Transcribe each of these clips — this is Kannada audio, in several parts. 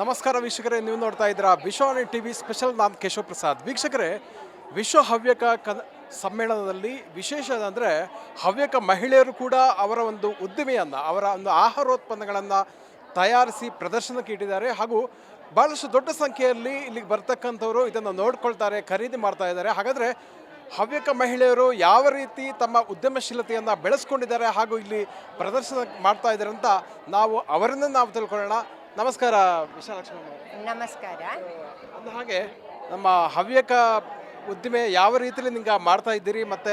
ನಮಸ್ಕಾರ ವೀಕ್ಷಕರೇ, ನೀವು ನೋಡ್ತಾ ಇದ್ದೀರಾ ವಿಶ್ವವಾಣಿ ಟಿ ವಿ ಸ್ಪೆಷಲ್. ನಾನು ಕೇಶವ್ ಪ್ರಸಾದ್. ವೀಕ್ಷಕರೇ, ವಿಶ್ವ ಹವ್ಯಕ ಸಮ್ಮೇಳನದಲ್ಲಿ ವಿಶೇಷ ಅಂದರೆ ಹವ್ಯಕ ಮಹಿಳೆಯರು ಕೂಡ ಅವರ ಒಂದು ಉದ್ದಿಮೆಯನ್ನು, ಅವರ ಒಂದು ಆಹಾರೋತ್ಪನ್ನಗಳನ್ನು ತಯಾರಿಸಿ ಪ್ರದರ್ಶನಕ್ಕೆ ಇಟ್ಟಿದ್ದಾರೆ. ಹಾಗೂ ಭಾಳಷ್ಟು ದೊಡ್ಡ ಸಂಖ್ಯೆಯಲ್ಲಿ ಇಲ್ಲಿಗೆ ಬರ್ತಕ್ಕಂಥವರು ಇದನ್ನು ನೋಡ್ಕೊಳ್ತಾರೆ, ಖರೀದಿ ಮಾಡ್ತಾ ಇದ್ದಾರೆ. ಹಾಗಾದರೆ ಹವ್ಯಕ ಮಹಿಳೆಯರು ಯಾವ ರೀತಿ ತಮ್ಮ ಉದ್ಯಮಶೀಲತೆಯನ್ನು ಬೆಳೆಸ್ಕೊಂಡಿದ್ದಾರೆ ಹಾಗೂ ಇಲ್ಲಿ ಪ್ರದರ್ಶನ ಮಾಡ್ತಾ ಇದ್ದಾರೆ ಅಂತ ನಾವು ಅವರನ್ನು ನಾವು ತಿಳ್ಕೊಳ್ಳೋಣ. ನಮಸ್ಕಾರ ವಿಶಾಲಕ್ಷ್ಮಿ ನಮಸ್ಕಾರ. ಅಂದ ಹಾಗೆ ನಮ್ಮ ಹವ್ಯಕ ಉದ್ದಿಮೆ ಯಾವ ರೀತಿಯಲ್ಲಿ ನಿಂಗೆ ಮಾಡ್ತಾ ಇದ್ದೀರಿ ಮತ್ತು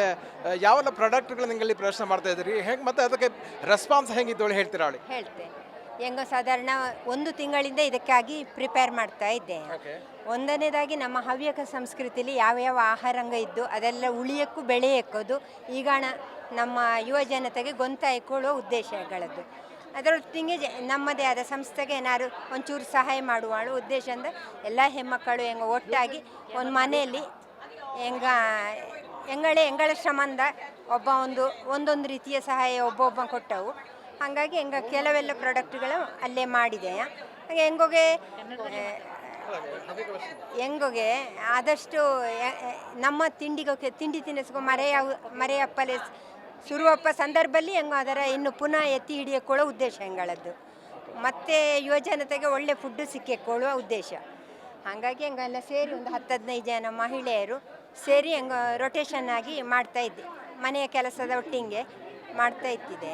ಯಾವೆಲ್ಲ ಪ್ರಾಡಕ್ಟ್ಗಳು ನಿಂಗಲ್ಲಿ ಪ್ರದರ್ಶನ ಮಾಡ್ತಾ ಇದ್ದೀರಿ ಹೆಂಗೆ ಮತ್ತು ಅದಕ್ಕೆ ರೆಸ್ಪಾನ್ಸ್ ಹೆಂಗಿದ್ದು ಹೇಳ್ತೀರಾ ಹೇಳಿ? ಹೇಳ್ತೆ. ಹೆಂಗೋ ಸಾಧಾರಣ ಒಂದು ತಿಂಗಳಿಂದ ಇದಕ್ಕಾಗಿ ಪ್ರಿಪೇರ್ ಮಾಡ್ತಾ ಇದ್ದೆ. ಒಂದನೇದಾಗಿ ನಮ್ಮ ಹವ್ಯಕ ಸಂಸ್ಕೃತಿಲಿ ಯಾವ ಯಾವ ಆಹಾರಂಗ ಇದ್ದು ಅದೆಲ್ಲ ಉಳಿಯಕ್ಕೂ ಬೆಳೆಯಕ್ಕೋದು ಈಗ ನಮ್ಮ ಯುವ ಜನತೆಗೆ ಗೊಂತಾಯ್ಕೊಳ್ಳುವ ಉದ್ದೇಶಗಳದ್ದು ಅದರೊಟ್ಟಿಗೆ ನಮ್ಮದೇ ಆದ ಸಂಸ್ಥೆಗೆ ಏನಾದ್ರು ಒಂಚೂರು ಸಹಾಯ ಮಾಡುವ ಉದ್ದೇಶ ಅಂದರೆ ಎಲ್ಲ ಹೆಣ್ಮಕ್ಕಳು ಹೆಂಗ ಒಟ್ಟಾಗಿ ಒಂದು ಮನೆಯಲ್ಲಿ ಹೆಂಗ, ಹೆಂಗಳೇ, ಹೆಂಗಳ ಶ್ರಮಂದ ಒಬ್ಬ ಒಂದು, ಒಂದೊಂದು ರೀತಿಯ ಸಹಾಯ ಒಬ್ಬೊಬ್ಬ ಕೊಟ್ಟವು. ಹಾಗಾಗಿ ಹೆಂಗ ಕೆಲವೆಲ್ಲ ಪ್ರಾಡಕ್ಟ್ಗಳು ಅಲ್ಲೇ ಮಾಡಿದೆ. ಹಾಗೆ ಹೆಂಗೋಗೆ ಹೆಂಗೋಗೆ ಆದಷ್ಟು ನಮ್ಮ ತಿಂಡಿಗೋಕೆ ತಿಂಡಿ ತಿನ್ನಿಸ್ಕೊ ಮರೆಯ ಮರೆಯಪ್ಪಲೆ ಶುರುವಪ್ಪ ಸಂದರ್ಭದಲ್ಲಿ ಹೆಂಗೋ ಅದರ ಇನ್ನು ಪುನಃ ಎತ್ತಿ ಹಿಡಿಯಕೊಳ್ಳೋ ಉದ್ದೇಶ ಹೆಂಗಳದ್ದು. ಮತ್ತು ಯುವಜನತೆಗೆ ಒಳ್ಳೆ ಫುಡ್ಡು ಸಿಕ್ಕಿಕೊಳ್ಳುವ ಉದ್ದೇಶ. ಹಾಗಾಗಿ ಹೆಂಗೆಲ್ಲ ಸೇರಿ ಒಂದು ಹತ್ತು ಹದಿನೈದು ಜನ ಮಹಿಳೆಯರು ಸೇರಿ ಹೆಂಗ ರೊಟೇಷನ್ ಆಗಿ ಮಾಡ್ತಾ ಇದ್ದೆ. ಮನೆಯ ಕೆಲಸದ ಒಟ್ಟಿಗೆ ಮಾಡ್ತಾ ಇತ್ತಿದೆ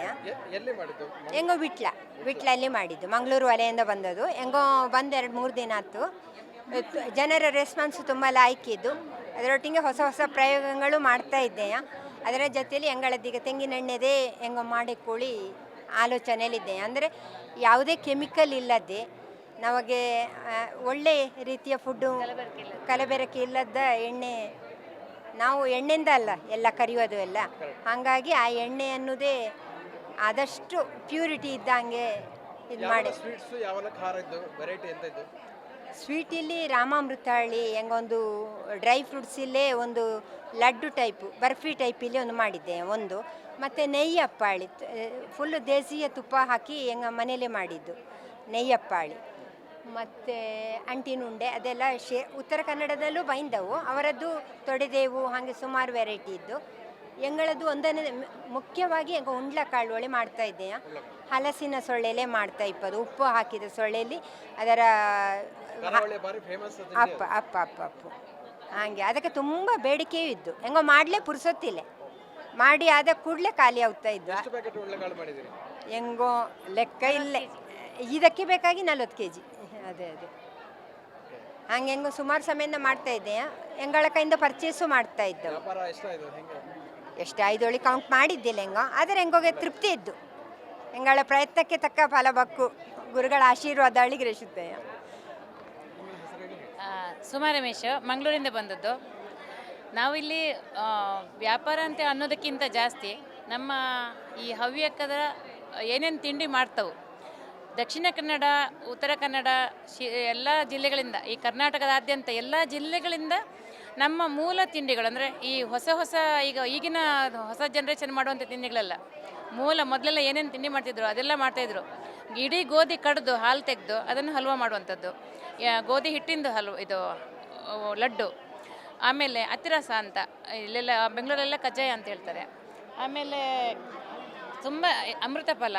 ಹೆಂಗೋ ವಿಟ್ಲ ವಿಟ್ಲಲ್ಲಿ ಮಾಡಿದ್ದು. ಮಂಗಳೂರು ವಲಯದಿಂದ ಬಂದದ್ದು. ಹೆಂಗೋ ಬಂದು ಎರಡು ಮೂರು ದಿನ ಆಯ್ತು. ಜನರ ರೆಸ್ಪಾನ್ಸು ತುಂಬ ಲಾಯ್ಕಿದ್ದು ಅದರೊಟ್ಟಿಗೆ ಹೊಸ ಹೊಸ ಪ್ರಯೋಗಗಳು ಮಾಡ್ತಾ ಇದ್ದೆ ಅದರ ಜೊತೆಯಲ್ಲಿ ಹೆಂಗಳದ್ದೀಗ ತೆಂಗಿನೆಣ್ಣೆದೇ ಹೆಂಗೋ ಮಾಡಿಕೊಳ್ಳಿ ಆಲೋಚನೆಯಲ್ಲಿದ್ದೆ. ಅಂದರೆ ಯಾವುದೇ ಕೆಮಿಕಲ್ ಇಲ್ಲದೆ ನಮಗೆ ಒಳ್ಳೆ ರೀತಿಯ ಫುಡ್ಡು ಕಲಬೆರಕೆ ಇಲ್ಲದ ಎಣ್ಣೆ, ನಾವು ಎಣ್ಣೆಯಿಂದ ಅಲ್ಲ, ಎಲ್ಲ ಕರಿಯೋದು ಎಲ್ಲ. ಹಾಗಾಗಿ ಆ ಎಣ್ಣೆ ಅನ್ನೋದೇ ಆದಷ್ಟು ಪ್ಯೂರಿಟಿ ಇದ್ದಂಗೆ ಇದು ಮಾಡಿ ಸ್ವೀಟಿಲ್ಲಿ ರಾಮಾಮೃತಹಳ್ಳಿ ಹೆಂಗೊಂದು ಡ್ರೈ ಫ್ರೂಟ್ಸ್ ಇಲ್ಲೇ ಒಂದು ಲಡ್ಡು ಟೈಪು, ಬರ್ಫಿ ಇಲ್ಲಿ ಒಂದು ಮಾಡಿದ್ದೆ ಒಂದು. ಮತ್ತು ನೆಯ್ಯಪ್ಪಾಳಿ ಫುಲ್ಲು ದೇಸಿಯ ತುಪ್ಪ ಹಾಕಿ ಹೆಂಗ ಮನೇಲೆ ಮಾಡಿದ್ದು, ನೆಯ್ಯಪ್ಪಾಳಿ. ಮತ್ತು ಅಂಟಿನುಂಡೆ, ಅದೆಲ್ಲ ಶೇ, ಉತ್ತರ ಕನ್ನಡದಲ್ಲೂ ಬೈಂದವು, ಅವರದ್ದು ತೊಡೆದೇವು ಹಾಗೆ ಸುಮಾರು ವೆರೈಟಿ ಇದ್ದು. ಎಂಗಳದ್ದು ಒಂದನೇ ಮುಖ್ಯವಾಗಿ ಹೆಂಗ ಉಂಡ್ಲ ಕಾಳುವಳಿ ಮಾಡ್ತಾ ಇದ್ದೆಯ ಹಲಸಿನ ಸೊಳ್ಳೆಲೆ ಮಾಡ್ತಾ ಇಪ್ಪದು. ಉಪ್ಪು ಹಾಕಿದ ಸೊಳ್ಳೆಯಲ್ಲಿ ಅದರ ಅಪ್ಪ ಅಪ್ಪ ಅಪ್ಪ ಅಪ್ಪ. ಹಾಗೆ ಅದಕ್ಕೆ ತುಂಬ ಬೇಡಿಕೆಯೂ ಇದ್ದು. ಹೆಂಗೋ ಮಾಡಲೇ ಪುರ್ಸೊತ್ತಿಲ್ಲ. ಮಾಡಿ ಆದ ಕೂಡಲೇ ಖಾಲಿ ಆಗ್ತಾ ಇದ್ದು. ಹೆಂಗೋ ಲೆಕ್ಕ ಇಲ್ಲ. ಇದಕ್ಕೆ ಬೇಕಾಗಿ ನಲ್ವತ್ತು ಕೆ ಜಿ ಅದೇ ಅದೇ. ಹಂಗೆ ಹೆಂಗೋ ಸುಮಾರು ಸಮಯದಿಂದ ಮಾಡ್ತಾ ಇದ್ದೆ. ಹೆಂಗಳ ಕೈಯಿಂದ ಪರ್ಚೇಸು ಮಾಡ್ತಾ ಇದ್ದವು. ಎಷ್ಟು ಐದೊಳಿ ಕೌಂಟ್ ಮಾಡಿದ್ದಿಲ್ಲ ಹೆಂಗೋ. ಆದರೆ ಹೆಂಗೋಗೆ ತೃಪ್ತಿ ಇದ್ದು. ಹೆಂಗಳ ಪ್ರಯತ್ನಕ್ಕೆ ತಕ್ಕ ಫಲ ಬಕ್ಕು. ಗುರುಗಳ ಆಶೀರ್ವಾದ ಅಳಿಗಿರಿಸುತ್ತೆ ಸುಮಾ ರಮೇಶ್, ಮಂಗಳೂರಿಂದ ಬಂದದ್ದು. ನಾವಿಲ್ಲಿ ವ್ಯಾಪಾರ ಅಂತ ಅನ್ನೋದಕ್ಕಿಂತ ಜಾಸ್ತಿ ನಮ್ಮ ಈ ಹವ್ಯಕದ ಏನೇನು ತಿಂಡಿ ಮಾಡ್ತವು. ದಕ್ಷಿಣ ಕನ್ನಡ, ಉತ್ತರ ಕನ್ನಡ, ಶಿ, ಎಲ್ಲ ಜಿಲ್ಲೆಗಳಿಂದ, ಈ ಕರ್ನಾಟಕದಾದ್ಯಂತ ಎಲ್ಲ ಜಿಲ್ಲೆಗಳಿಂದ ನಮ್ಮ ಮೂಲ ತಿಂಡಿಗಳು ಅಂದರೆ ಈ ಹೊಸ ಹೊಸ ಈಗ ಈಗಿನ ಹೊಸ ಜನ್ರೇಷನ್ ಮಾಡುವಂಥ ತಿಂಡಿಗಳಲ್ಲ. ಮೂಲ ಮೊದಲೆಲ್ಲ ಏನೇನು ತಿಂಡಿ ಮಾಡ್ತಿದ್ರು, ಅದೆಲ್ಲ ಮಾಡ್ತಾಯಿದ್ರು. ಇಡೀ ಗೋಧಿ ಕಡ್ದು, ಹಾಲು ತೆಗೆದು, ಅದನ್ನು ಹಲ್ವ ಮಾಡುವಂಥದ್ದು. ಗೋಧಿ ಹಿಟ್ಟಿಂದು ಹಲ್ವ, ಇದು ಲಡ್ಡು. ಆಮೇಲೆ ಅತಿರಸ ಅಂತ, ಇಲ್ಲೆಲ್ಲ ಬೆಂಗಳೂರೆಲ್ಲ ಕಜ್ಜಾಯ ಅಂತ ಹೇಳ್ತಾರೆ. ಆಮೇಲೆ ತುಂಬ ಅಮೃತ ಫಲ.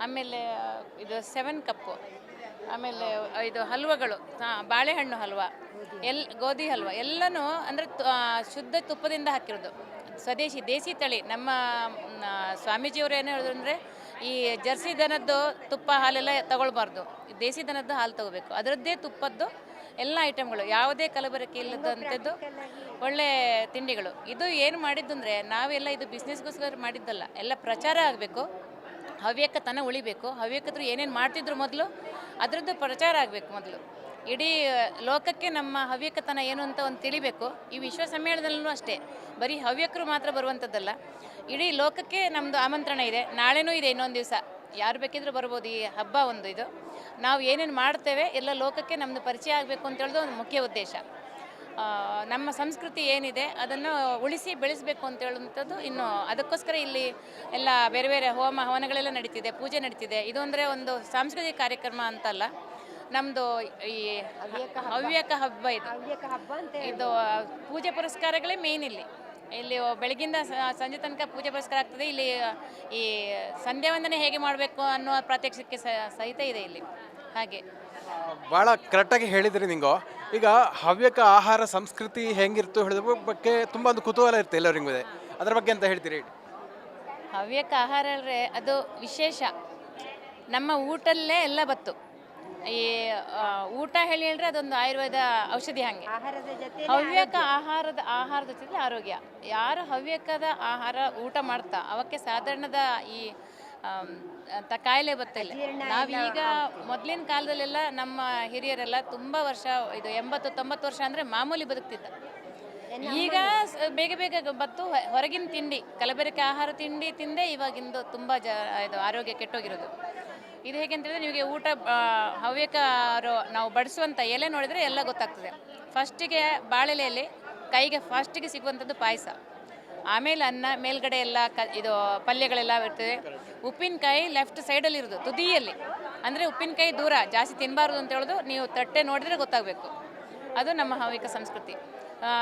ಆಮೇಲೆ, ಇದು ಸೆವೆನ್ ಕಪ್ಪು. ಆಮೇಲೆ, ಇದು ಹಲ್ವಗಳು, ಹಾಂ, ಬಾಳೆಹಣ್ಣು ಹಲ್ವ, ಎಲ್, ಗೋಧಿ ಹಲ್ವ, ಎಲ್ಲನೂ ಅಂದರೆ ಶುದ್ಧ ತುಪ್ಪದಿಂದ ಹಾಕಿರೋದು. ಸ್ವದೇಶಿ ದೇಸಿ ತಳಿ. ನಮ್ಮ ಸ್ವಾಮೀಜಿಯವರು ಏನು ಹೇಳಿದ್ರು ಅಂದರೆ, ಈ ಜರ್ಸಿ ದನದ್ದು ತುಪ್ಪ ಹಾಲೆಲ್ಲ ತಗೊಳ್ಬಾರ್ದು. ದೇಸಿ ದನದ್ದು ಹಾಲು ತಗೋಬೇಕು. ಅದರದ್ದೇ ತುಪ್ಪದ್ದು ಎಲ್ಲ ಐಟಮ್ಗಳು ಯಾವುದೇ ಕಲಬೆರಕೆ ಇಲ್ಲದಂಥದ್ದು ಒಳ್ಳೆ ತಿಂಡಿಗಳು. ಇದು ಏನು ಮಾಡಿದ್ದು ಅಂದರೆ, ನಾವೆಲ್ಲ ಇದು ಬಿಸ್ನೆಸ್ಗೋಸ್ಕರ ಮಾಡಿದ್ದಲ್ಲ. ಎಲ್ಲ ಪ್ರಚಾರ ಆಗಬೇಕು. ಹವ್ಯಕತನ ಉಳಿಬೇಕು. ಹವ್ಯಕತರು ಏನೇನು ಮಾಡ್ತಿದ್ರು ಮೊದಲು, ಅದರದ್ದು ಪ್ರಚಾರ ಆಗಬೇಕು ಮೊದಲು. ಇಡೀ ಲೋಕಕ್ಕೆ ನಮ್ಮ ಹವ್ಯಕತನ ಏನು ಅಂತ ಒಂದು ತಿಳಿಬೇಕು. ಈ ವಿಶ್ವ ಸಮ್ಮೇಳನದಲ್ಲೂ ಅಷ್ಟೇ. ಬರೀ ಹವ್ಯಕರು ಮಾತ್ರ ಬರುವಂಥದ್ದಲ್ಲ. ಇಡೀ ಲೋಕಕ್ಕೆ ನಮ್ಮದು ಆಮಂತ್ರಣ ಇದೆ. ನಾಳೆನೂ ಇದೆ ಇನ್ನೊಂದು ದಿವಸ. ಯಾರು ಬೇಕಿದ್ರೂ ಬರ್ಬೋದು. ಈ ಹಬ್ಬ ಒಂದು ಇದು. ನಾವು ಏನೇನು ಮಾಡ್ತೇವೆ, ಎಲ್ಲ ಲೋಕಕ್ಕೆ ನಮ್ಮದು ಪರಿಚಯ ಆಗಬೇಕು ಅಂತ ಹೇಳೋದು ಒಂದು ಮುಖ್ಯ ಉದ್ದೇಶ. ನಮ್ಮ ಸಂಸ್ಕೃತಿ ಏನಿದೆ, ಅದನ್ನು ಉಳಿಸಿ ಬೆಳೆಸಬೇಕು ಅಂತ ಹೇಳುವಂಥದ್ದು ಇನ್ನು ಅದಕ್ಕೋಸ್ಕರ ಇಲ್ಲಿ ಎಲ್ಲ ಬೇರೆ ಬೇರೆ ಹೋಮ ಹವನಗಳೆಲ್ಲ ನಡೀತಿದೆ, ಪೂಜೆ ನಡೀತಿದೆ. ಇದು ಅಂದರೆ ಒಂದು ಸಾಂಸ್ಕೃತಿಕ ಕಾರ್ಯಕ್ರಮ ಅಂತಲ್ಲ. ನಮ್ಮದು ಈ ಹವ್ಯಕ ಹಬ್ಬ. ಇದು. ಹವ್ಯಕ ಹಬ್ಬ ಅಂತ ಇದು ಪೂಜೆ ಪುರಸ್ಕಾರಗಳೇ ಮೇನ್ ಇಲ್ಲಿ. ಇಲ್ಲಿ ಬೆಳಗಿಂದ ಸಂಜೆ ತನಕ ಪೂಜೆ ಪುರಸ್ಕಾರ ಆಗ್ತದೆ. ಇಲ್ಲಿ ಈ ಸಂಧ್ಯಾ ವಂದನೆ ಹೇಗೆ ಮಾಡಬೇಕು ಅನ್ನೋ ಪ್ರಾತ್ಯಕ್ಷಿಕೆ ಸಹಿತ ಇದೆ ಇಲ್ಲಿ. ಹಾಗೆ. ಭಾಳ ಕರೆಕ್ಟಾಗಿ ಹೇಳಿದ್ರಿ ನಿಂಗೋ. ಈಗ ಹವ್ಯಕ ಆಹಾರ ಸಂಸ್ಕೃತಿ ಹೆಂಗಿರ್ತು ಹೇಳಿದ ಬಗ್ಗೆ ತುಂಬ ಒಂದು ಕುತೂಹಲ ಇರುತ್ತೆ ಎಲ್ಲರಿಗೂ ಅದ್ರ ಬಗ್ಗೆ ಅಂತ ಹೇಳ್ತೀರಿ? ಹವ್ಯಕ ಆಹಾರ ಅಂದರೆ ಅದು ವಿಶೇಷ. ನಮ್ಮ ಊಟಲ್ಲೇ ಎಲ್ಲ ಬತ್ತು. ಈ ಆ, ಊಟ ಹೇಳಿ ಹೇಳಿದ್ರೆ ಅದೊಂದು ಆಯುರ್ವೇದ ಔಷಧಿ ಹಂಗೆ. ಆಹಾರದ ಜೊತೆ ಹವ್ಯಕ ಆಹಾರದ ಆಹಾರದ ಜೊತೆ ಆರೋಗ್ಯ. ಯಾರು ಹವ್ಯಕದ ಆಹಾರ ಊಟ ಮಾಡ್ತಾ ಅವಕ್ಕೆ ಸಾಧಾರಣದ ಈ ಆಮ್, ಅಂತ ಕಾಯಿಲೆ ಬತ್ತಿಲ್ಲ. ನಾವೀಗ ಮೊದಲಿನ ಕಾಲದಲ್ಲೆಲ್ಲ ನಮ್ಮ ಹಿರಿಯರೆಲ್ಲ ತುಂಬ ವರ್ಷ ಇದು ಎಂಬತ್ತು ತೊಂಬತ್ತು ವರ್ಷ ಅಂದರೆ ಮಾಮೂಲಿ ಬದುಕ್ತಿದ್ದ. ಈಗ ಸ- ಬೇಗ ಬೇಗ ಬತ್ತು ಹೊ- ಹೊರಗಿನ ತಿಂಡಿ ಕಲಬೆರಕೆ ಆಹಾರ ತಿಂಡಿ ತಿಂದೇ ಇವಾಗಿಂದು ತುಂಬ ಜ ಇದು ಆರೋಗ್ಯ ಕೆಟ್ಟೋಗಿರೋದು. ಇದು ಹೇಗೆ ಅಂತೇಳಿದ್ರೆ ನಿಮಗೆ ಊಟ ಹವ್ಯಕ ನಾವು ಬಡಿಸುವಂಥ ಎಲೆ ನೋಡಿದರೆ ಎಲ್ಲ ಗೊತ್ತಾಗ್ತದೆ. ಫಸ್ಟಿಗೆ ಬಾಳೆಲೆಯಲ್ಲಿ ಕೈಗೆ ಫಸ್ಟಿಗೆ ಸಿಗುವಂಥದ್ದು ಪಾಯಸ. ಆಮೇಲೆ ಅನ್ನ, ಮೇಲ್ಗಡೆ ಎಲ್ಲ ಕ, ಇದು ಪಲ್ಯಗಳೆಲ್ಲ ಇರ್ತದೆ. ಉಪ್ಪಿನಕಾಯಿ ಲೆಫ್ಟ್ ಸೈಡಲ್ಲಿ ಇರೋದು, ತುದಿಯಲ್ಲಿ. ಅಂದರೆ ಉಪ್ಪಿನಕಾಯಿ ದೂರ, ಜಾಸ್ತಿ ತಿನ್ನಬಾರ್ದು ಅಂತ ಹೇಳೋದು ನೀವು ತಟ್ಟೆ ನೋಡಿದರೆ ಗೊತ್ತಾಗಬೇಕು. ಅದು ನಮ್ಮ ಹವ್ಯಕ ಸಂಸ್ಕೃತಿ.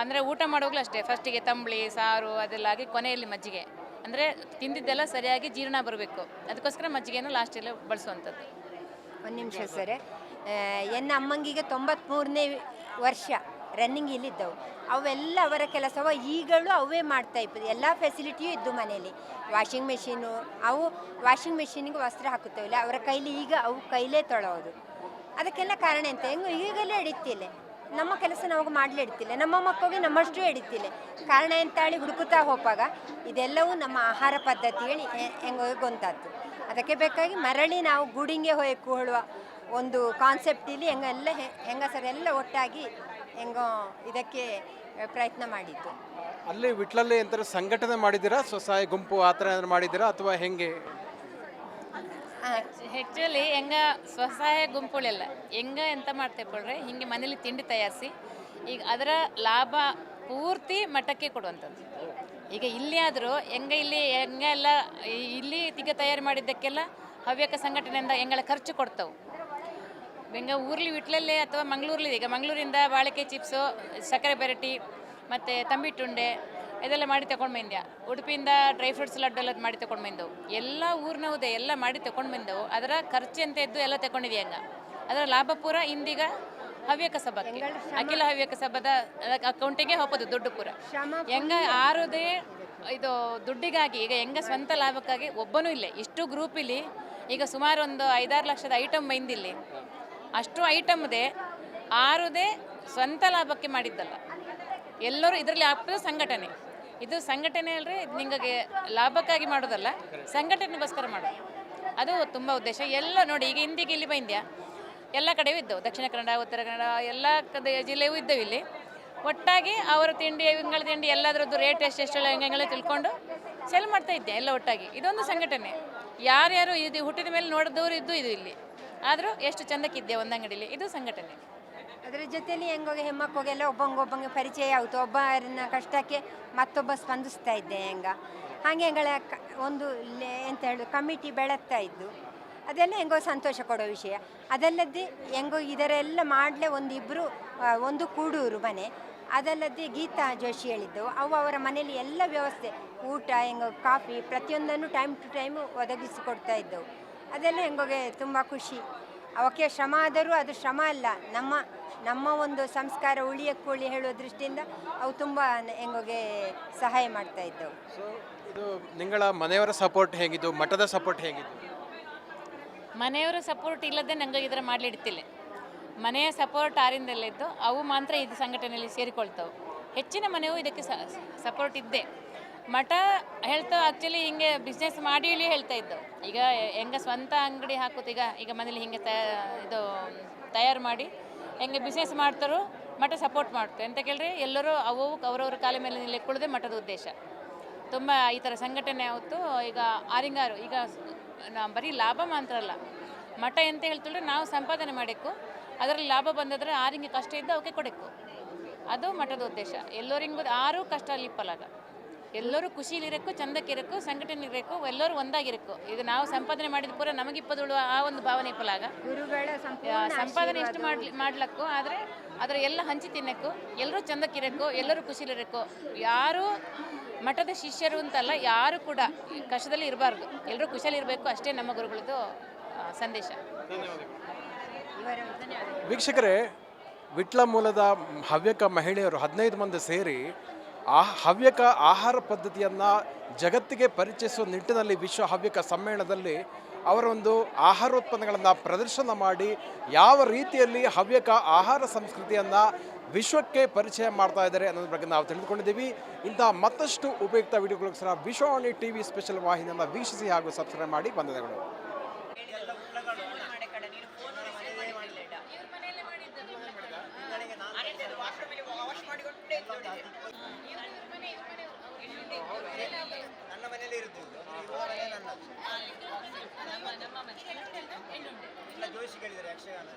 ಅಂದರೆ ಊಟ ಮಾಡುವಾಗಲೂ ಅಷ್ಟೇ, ಫಸ್ಟಿಗೆ ತಂಬಳಿ, ಸಾರು ಅದೆಲ್ಲ ಆಗಿ ಕೊನೆಯಲ್ಲಿ ಮಜ್ಜಿಗೆ. ಅಂದರೆ ತಿಂದಿದ್ದೆಲ್ಲ ಸರಿಯಾಗಿ ಜೀರ್ಣ ಬರಬೇಕು. ಅದಕ್ಕೋಸ್ಕರ ಮಜ್ಜಿಗೆಯನ್ನು ಲಾಸ್ಟಲ್ಲಿ ಬಳಸುವಂಥದ್ದು. ಒಂದು ನಿಮಿಷ ಸರ್. ಎನ್ನ ಅಮ್ಮಂಗಿಗೆ ತೊಂಬತ್ಮೂರನೇ ವರ್ಷ ರನ್ನಿಂಗ್ ಇಲ್ಲಿದ್ದವು. ಅವೆಲ್ಲ ಅವರ ಕೆಲಸವ ಈಗಲೂ ಅವೇ ಮಾಡ್ತಾ ಇಪ್ಪದು ಎಲ್ಲ ಫೆಸಿಲಿಟಿಯೂ ಇದ್ದು ಮನೆಯಲ್ಲಿ. ವಾಷಿಂಗ್ ಮೆಷಿನು ಅವು ವಾಷಿಂಗ್ ಮೆಷಿನಿಗೆ ವಸ್ತ್ರ ಹಾಕುತ್ತೇವಲ್ಲ ಅವರ ಕೈಲಿ ಈಗ ಅವು ಕೈಲೇ ತೊಳೋದು ಅದಕ್ಕೆಲ್ಲ ಕಾರಣ ಎಂತ? ಹೆಂಗು ಈಗಲೇ ಹಿಡಿತಿಲ್ಲ. ನಮ್ಮ ಕೆಲಸ ನಮಗೆ ಮಾಡಲಿ ಹಿಡಿತಿಲ್ಲ ನಮ್ಮ ಮಕ್ಕಳಿಗೆ ನಮ್ಮಷ್ಟು ಹಿಡಿತಿಲ್ಲ. ಕಾರಣ ಎಂತ ಹೇಳಿ ಹುಡುಕುತ್ತಾ ಹೋಪಾಗ ಇದೆಲ್ಲವೂ ನಮ್ಮ ಆಹಾರ ಪದ್ಧತಿ ಹೇಳಿ ಹೆಂಗೆ ಗೊಂತಾತು ಅದಕ್ಕೆ ಬೇಕಾಗಿ ಮರಳಿ ನಾವು ಗೂಡಿಂಗೆ ಹೋಗಿ ಕೂಳುವ ಒಂದು ಕಾನ್ಸೆಪ್ಟ್ ಇಲ್ಲಿ ಹೆಂಗೆಲ್ಲ ಹೆಂಗಸರೆಲ್ಲ ಒಟ್ಟಾಗಿ ಹೆಂಗೋ ಇದಕ್ಕೆ ಪ್ರಯತ್ನ ಮಾಡಿದ್ದು. ಅಲ್ಲಿ ವಿಟ್ಲಲ್ಲಿ ಎಂತ ಸಂಘಟನೆ ಮಾಡಿದ್ದೀರಾ? ಸ್ವಸಹಾಯ ಗುಂಪು ಆ ಥರ ಏನಾದ್ರು ಮಾಡಿದ್ದೀರಾ ಅಥವಾ ಹೆಂಗೆ? ಆ್ಯಕ್ಚುಲಿ ಹೆಂಗ ಸ್ವಸಹಾಯ ಗುಂಪುಗಳೆಲ್ಲ. ಹೆಂಗ ಎಂತ ಮಾಡ್ತೇವೆ ಹಿಂಗೆ ಮನೇಲಿ ತಿಂಡಿ ತಯಾರಿಸಿ, ಈಗ ಅದರ ಲಾಭ ಪೂರ್ತಿ ಮಠಕ್ಕೆ ಕೊಡುವಂಥದ್ದು. ಈಗ ಇಲ್ಲಿ ಆದರೂ ಹೆಂಗ ಇಲ್ಲಿ ಹೆಂಗ ಎಲ್ಲ ಇಲ್ಲಿ ತಿಗ ತಯಾರು ಮಾಡಿದ್ದಕ್ಕೆಲ್ಲ ಹವ್ಯಕ ಸಂಘಟನೆಯಿಂದ ಹೆಂಗಳ ಖರ್ಚು ಕೊಡ್ತಾವೆ. ಹೆಂಗ ಊರ್ಲಿ ವಿಟ್ಲಲ್ಲೇ ಅಥವಾ ಮಂಗಳೂರಲ್ಲಿ ಈಗ ಮಂಗಳೂರಿಂದ ಬಾಳಿಕೆ ಚಿಪ್ಸು, ಸಕ್ಕರೆ ಬೆರಟಿ, ಮತ್ತು ತಂಬಿಟ್ಟುಂಡೆ ಇದೆಲ್ಲ ಮಾಡಿ ತಗೊಂಡು ಬಂದ್ಯಾ ಉಡುಪಿಯಿಂದ ಡ್ರೈ ಫ್ರೂಟ್ಸ್ ಲಡ್ಡು ಎಲ್ಲ ಮಾಡಿ ತಗೊಂಡು ಬಂದೆವು ಎಲ್ಲ ಊರಿನವುದೇ ಎಲ್ಲ ಮಾಡಿ ತಗೊಂಡು ಬಂದೆವು ಅದರ ಖರ್ಚು ಅಂತ ಇದ್ದು ಎಲ್ಲ ತಗೊಂಡಿದ್ಯಾ ಹಂಗ? ಅದರ ಲಾಭ ಪೂರ ಇಂದೀಗ ಹವ್ಯಕ ಸಭಕ್ಕೆ ಅಖಿಲ ಹವ್ಯಕ ಸಭಾದ ಅಕೌಂಟಿಗೆ ಹೋಗೋದು ದುಡ್ಡು ಪೂರ. ಹೆಂಗ ಆರುದೇ ಇದು ದುಡ್ಡಿಗಾಗಿ ಈಗ ಹೆಂಗ ಸ್ವಂತ ಲಾಭಕ್ಕಾಗಿ ಒಬ್ಬನೂ ಇಲ್ಲ. ಇಷ್ಟು ಗ್ರೂಪ್ ಇಲ್ಲಿ ಈಗ ಸುಮಾರು ಒಂದು ಐದಾರು ಲಕ್ಷದ ಐಟಮ್ ಬಂದಿಲ್ಲಿ. ಅಷ್ಟು ಐಟಮ್ದೆ ಆರುದೇ ಸ್ವಂತ ಲಾಭಕ್ಕೆ ಮಾಡಿದ್ದಲ್ಲ. ಎಲ್ಲರೂ ಇದರಲ್ಲಿ ಆಗ್ತದೆ ಸಂಘಟನೆ. ಇದು ಸಂಘಟನೆ ಅಲ್ರಿ, ಇದು ನಿಮಗೆ ಲಾಭಕ್ಕಾಗಿ ಮಾಡೋದಲ್ಲ, ಸಂಘಟನೆಗೋಸ್ಕರ ಮಾಡೋದು. ಅದು ತುಂಬ ಉದ್ದೇಶ. ಎಲ್ಲ ನೋಡಿ, ಈಗ ಇಂದಿಗೆ ಇಲ್ಲಿ ಬಂದ್ಯಾ? ಎಲ್ಲ ಕಡೆಯೂ ಇದ್ದವು. ದಕ್ಷಿಣ ಕನ್ನಡ, ಉತ್ತರ ಕನ್ನಡ, ಎಲ್ಲ ಕಡೆ ಜಿಲ್ಲೆಯೂ ಇದ್ದವು ಇಲ್ಲಿ. ಒಟ್ಟಾಗಿ ಅವರ ತಿಂಡಿ, ಇವುಗಳ ತಿಂಡಿ ಎಲ್ಲದರದ್ದು ರೇಟ್ ಎಷ್ಟೆಷ್ಟೆಲ್ಲ ಹೆಂಗೆಲ್ಲ ತಿಳ್ಕೊಂಡು ಸೆಲ್ ಮಾಡ್ತಾ ಇದ್ದೆ ಎಲ್ಲ ಒಟ್ಟಾಗಿ. ಇದೊಂದು ಸಂಘಟನೆ. ಯಾರ್ಯಾರು ಇದು ಹುಟ್ಟಿದ ಮೇಲೆ ನೋಡಿದವರು ಇದ್ದು ಇದು ಇಲ್ಲಿ. ಆದರೂ ಎಷ್ಟು ಚಂದಕ್ಕಿದ್ದೆ ಒಂದು ಅಂಗಡಿಲಿ? ಇದು ಸಂಘಟನೆ. ಅದರ ಜೊತೆಯಲ್ಲಿ ಹೆಂಗೋಗಿ ಹೆಮ್ಮಕ್ಕೋಗೆಲ್ಲ ಒಬ್ಬಂಗೊಬ್ಬಂಗೆ ಪರಿಚಯ ಆಯಿತು ಒಬ್ಬರನ್ನ ಕಷ್ಟಕ್ಕೆ ಮತ್ತೊಬ್ಬ ಸ್ಪಂದಿಸ್ತಾ ಇದ್ದೆ ಹೆಂಗ. ಹಾಗೆ ಹೆಂಗಳ ಒಂದು ಎಂತ ಹೇಳೋದು ಕಮಿಟಿ ಬೆಳಗ್ತಾ ಇದ್ದು. ಅದೆಲ್ಲ ಹೆಂಗೋ ಸಂತೋಷ ಕೊಡೋ ವಿಷಯ. ಅದಲ್ಲದೆ ಹೆಂಗೋ ಇದರೆಲ್ಲ ಮಾಡಲೇ ಒಂದಿಬ್ಬರು ಒಂದು ಕೂಡೂರು ಮನೆ. ಅದಲ್ಲದೆ ಗೀತಾ ಜೋಶಿ ಹೇಳಿದ್ದವು ಅವು ಅವರ ಮನೆಯಲ್ಲಿ ಎಲ್ಲ ವ್ಯವಸ್ಥೆ, ಊಟ, ಹೆಂಗೋ ಕಾಫಿ ಪ್ರತಿಯೊಂದನ್ನು ಟೈಮ್ ಟು ಟೈಮು ಒದಗಿಸಿಕೊಡ್ತಾ ಇದ್ದವು. ಅದೆಲ್ಲ ಹೆಂಗೋಗೆ ತುಂಬ ಖುಷಿ. ಅವಕ್ಕೆ ಶ್ರಮ ಆದರೂ ಅದು ಶ್ರಮ ಅಲ್ಲ. ನಮ್ಮ ನಮ್ಮ ಒಂದು ಸಂಸ್ಕಾರ ಉಳಿಯಕ್ಕೆ ಉಳಿ ಹೇಳುವ ದೃಷ್ಟಿಯಿಂದ ಅವು ತುಂಬ ಹೆಂಗೋಗೆ ಸಹಾಯ ಮಾಡ್ತಾ ಇದ್ದವು. ಸೊ ಇದು ನಿಂಗಳ ಮನೆಯವರ ಸಪೋರ್ಟ್ ಹೇಗಿದ್ದು ಮಠದ ಸಪೋರ್ಟ್ ಹೇಗಿದ್ದು? ಮನೆಯವರ ಸಪೋರ್ಟ್ ಇಲ್ಲದೆ ನಂಗೆ ಇದರ ಮಾಡಲಿಡ್ತಿಲ್ಲ ಮನೆಯ ಸಪೋರ್ಟ್ ಆರಿಂದಲ್ಲೇ ಇದ್ದು ಅವು ಮಾತ್ರ ಇದು ಸಂಘಟನೆಯಲ್ಲಿ ಸೇರಿಕೊಳ್ತವೆ. ಹೆಚ್ಚಿನ ಮನೆಯು ಇದಕ್ಕೆ ಸಪೋರ್ಟ್ ಇದ್ದೆ. ಮಠ ಹೇಳ್ತಾ ಆ್ಯಕ್ಚುಲಿ ಹಿಂಗೆ ಬಿಸ್ನೆಸ್ ಮಾಡಿ ಇಳಿ ಹೇಳ್ತಾ ಇದ್ದು ಈಗ ಹೆಂಗೆ ಸ್ವಂತ ಅಂಗಡಿ ಹಾಕೋದು, ಈಗ ಈಗ ಮನೇಲಿ ಹಿಂಗೆ ತಯ ಇದು ತಯಾರು ಮಾಡಿ ಹೆಂಗೆ ಬಿಸ್ನೆಸ್ ಮಾಡ್ತಾರೋ ಮಠ ಸಪೋರ್ಟ್ ಮಾಡ್ತು. ಅಂತ ಕೇಳಿದ್ರೆ ಎಲ್ಲರೂ ಅವು ಅವರವ್ರ ಕಾಲ ಮೇಲೆ ನಿಲ್ಲಕೊಳ್ಳೋದೇ ಮಠದ ಉದ್ದೇಶ. ತುಂಬ ಈ ಥರ ಸಂಘಟನೆ ಆವತ್ತು, ಈಗ ಆರಿಂಗಾರು, ಈಗ ನಾ ಬರೀ ಲಾಭ ಮಾತ್ರ ಅಲ್ಲ, ಮಠ ಎಂತ ಹೇಳ್ತಿದ್ರೆ ನಾವು ಸಂಪಾದನೆ ಮಾಡಬೇಕು ಅದರಲ್ಲಿ ಲಾಭ ಬಂದಿದ್ರೆ ಆರಿಂಗೆ ಕಷ್ಟ ಇದ್ದು ಅವಕ್ಕೆ ಕೊಡಬೇಕು ಅದು ಮಠದ ಉದ್ದೇಶ. ಎಲ್ಲರಿಗೂ ಆರೂ ಕಷ್ಟ ಲಿಪ್ಪಲಾಗ ಎಲ್ಲರೂ ಖುಷಿಲಿರಕ್ಕೂ ಚಂದಕ್ಕಿರಕ್ಕೂ ಸಂಘಟನೆ ಇರಬೇಕು ಎಲ್ಲರೂ ಒಂದಾಗಿರಬೇಕು ಇದು ನಾವು ಸಂಪಾದನೆ ಮಾಡಿದ ಪೂರ ಇಪ್ಪದಳು ಆ ಒಂದು ಭಾವನೆ ಇಪ್ಪಲಾಗ ಗುರುಗಳ ಸಂಪಾದನೆ ಇಷ್ಟು ಆಶೀರ್ವಾದ. ಮಾಡ್ಲಿ ಮಾಡ್ಲಕ್ಕೂ ಆದರೆ ಅದರ ಎಲ್ಲ ಹಂಚಿ ತಿನ್ನಕ್ಕೂ ಎಲ್ಲರೂ ಚಂದಕ್ಕಿರಕ್ಕೂ ಎಲ್ಲರೂ ಖುಷಿಲಿರಕ್ಕೂ ಯಾರು ಮಠದ ಶಿಷ್ಯರು ಅಂತಲ್ಲ ಯಾರು ಕೂಡ ಕಷ್ಟದಲ್ಲಿ ಇರಬಾರ್ದು. ಎಲ್ಲರೂ ಖುಷಿಯಲ್ಲಿರಬೇಕು ಅಷ್ಟೇ ನಮ್ಮ ಗುರುಗಳದ್ದು ಸಂದೇಶ. ವೀಕ್ಷಕರೇ ವಿಟ್ಲ ಮೂಲದ ಹವ್ಯಕ ಮಹಿಳೆಯರು ಹದಿನೈದು ಮಂದಿ ಸೇರಿ ಆ ಹವ್ಯಕ ಆಹಾರ ಪದ್ಧತಿಯನ್ನು ಜಗತ್ತಿಗೆ ಪರಿಚಯಿಸುವ ನಿಟ್ಟಿನಲ್ಲಿ ವಿಶ್ವ ಹವ್ಯಕ ಸಮ್ಮೇಳನದಲ್ಲಿ ಅವರ ಒಂದು ಆಹಾರೋತ್ಪನ್ನಗಳನ್ನು ಪ್ರದರ್ಶನ ಮಾಡಿ ಯಾವ ರೀತಿಯಲ್ಲಿ ಹವ್ಯಕ ಆಹಾರ ಸಂಸ್ಕೃತಿಯನ್ನು ವಿಶ್ವಕ್ಕೆ ಪರಿಚಯ ಮಾಡ್ತಾ ಇದ್ದಾರೆ ಅನ್ನೋದ್ರ ಬಗ್ಗೆ ನಾವು ತಿಳಿದುಕೊಂಡಿದ್ದೀವಿ. ಇಂತಹ ಮತ್ತಷ್ಟು ಉಪಯುಕ್ತ ವಿಡಿಯೋಗಳಿಗೋಸ್ಕರ ವಿಶ್ವವಾಣಿ ಟಿ ವಿ ಸ್ಪೆಷಲ್ ವಾಹಿನಿಯನ್ನು ವೀಕ್ಷಿಸಿ ಹಾಗೂ ಸಬ್ಸ್ಕ್ರೈಬ್ ಮಾಡಿ ವಂದನೆಗಳು ನನ್ನ ಮನೇಲಿ ಇರುದು ಇದು. ಈ ಊರಲ್ಲೇ ನನ್ನ ಎಲ್ಲ ಜೋಶಿಗಳಿದ್ದಾರೆ ಯಕ್ಷಗಾನ